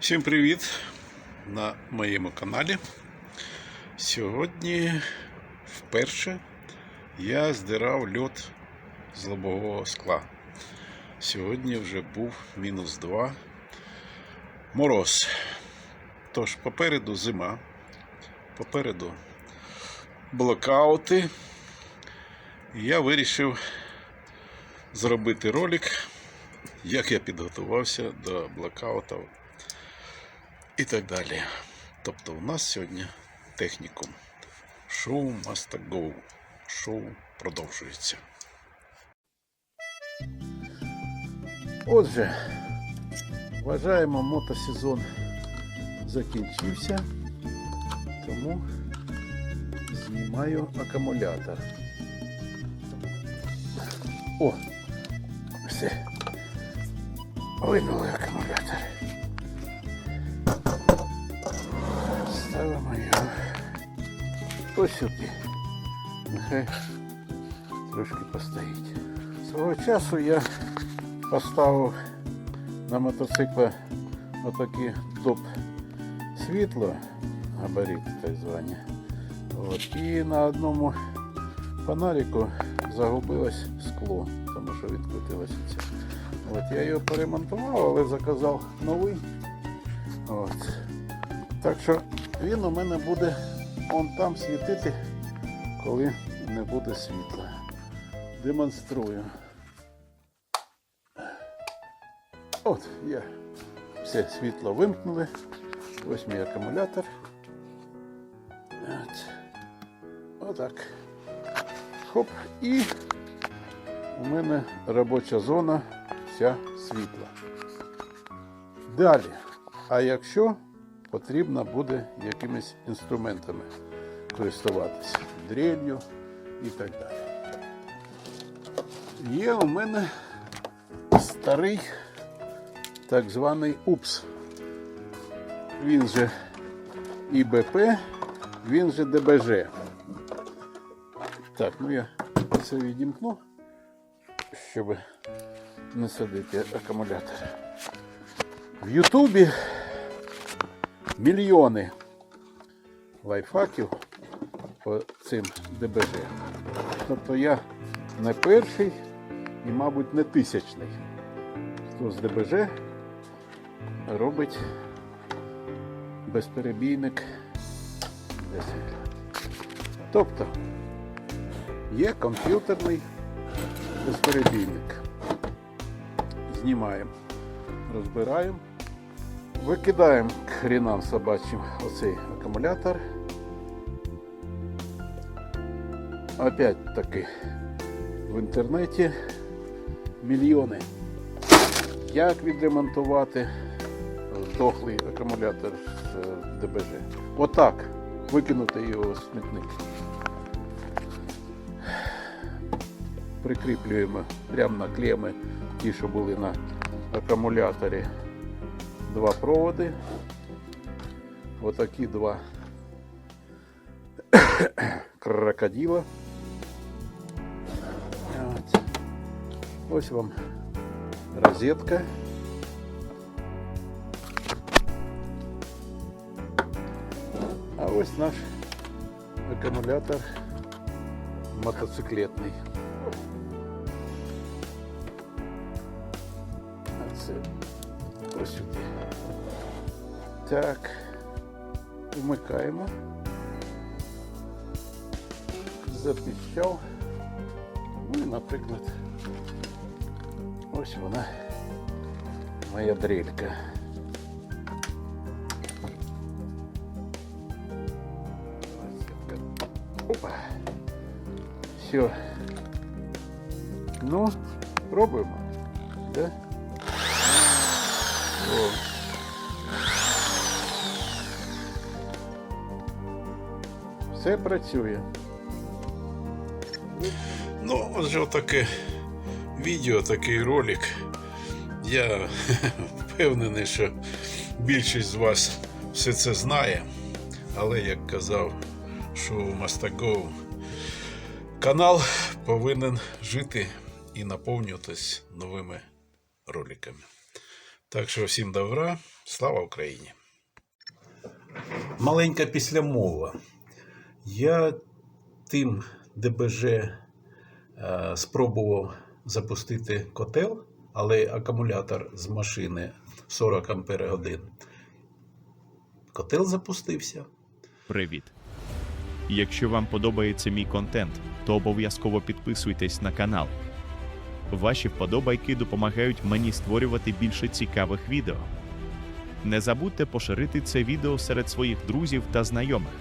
Всім привіт на моєму каналі. Сьогодні вперше я здирав льот з лобового скла. Сьогодні вже був мінус 2 мороз. Тож попереду зима, попереду блокаути. І я вирішив зробити ролик, як я підготувався до блокаутів і так далі. Тобто у нас сьогодні технікум. Шоу must go. Шоу продовжується. Отже, вважаємо, мотосезон закінчився, тому знімаю акумулятор. О, все. Винули акумулятор. Ставимо його ось сюди. Нехай трошки постоїть. Свого часу я поставив на мотоцикла отакі доп світло, габарити так звані. От. І на одному фонарику загубилось скло, тому що відкрутилося це. От, я його поремонтував, але заказав новий. От. Так що він у мене буде он там світити, коли не буде світла. Демонструю. От, я все світло вимкнули. Ось мій акумулятор. Отак. Хоп. І у мене робоча зона вся світла. Далі. А якщо потрібно буде якимись інструментами користуватися, дрелью і так далі. Є у мене старий так званий УПС. Він же ІБП, він же ДБЖ. Так, ну я це відімкну, щоб не садити акумулятор. В Ютубі мільйони лайфхаків по цим ДБЖ. Тобто я не перший і, мабуть, не тисячний. Хто з ДБЖ робить безперебійник для світла. Тобто є комп'ютерний безперебійник. Знімаємо, розбираємо. Викидаємо хрінам собачим оцей акумулятор. Опять таки в інтернеті мільйони. Як відремонтувати дохлий акумулятор з е, ДБЖ? Отак. Викинути його в смітник. Прикріплюємо прямо на клеми, ті, що були на акумуляторі два проводи. Отакі два крокодила. От. Ось вам розетка. А ось наш акумулятор мотоциклетний. А це ось сюди. Так, вмикаємо. Запіщав. Ну і, наприклад, ось вона, моя дрелька. Опа. Все. Ну, пробуємо. Да? О. Все працює. Ну, отже, таке відео, такий ролик. Я впевнений, що більшість з вас все це знає. Але як казав шоу Мастагоу, канал повинен жити і наповнюватись новими роликами. Так що всім добра, слава Україні! Маленька післямова. Я тим ДБЖ е, спробував запустити котел, але акумулятор з машини 40 Ампер годин. Котел запустився. Привіт! Якщо вам подобається мій контент, то обов'язково підписуйтесь на канал. Ваші вподобайки допомагають мені створювати більше цікавих відео. Не забудьте поширити це відео серед своїх друзів та знайомих.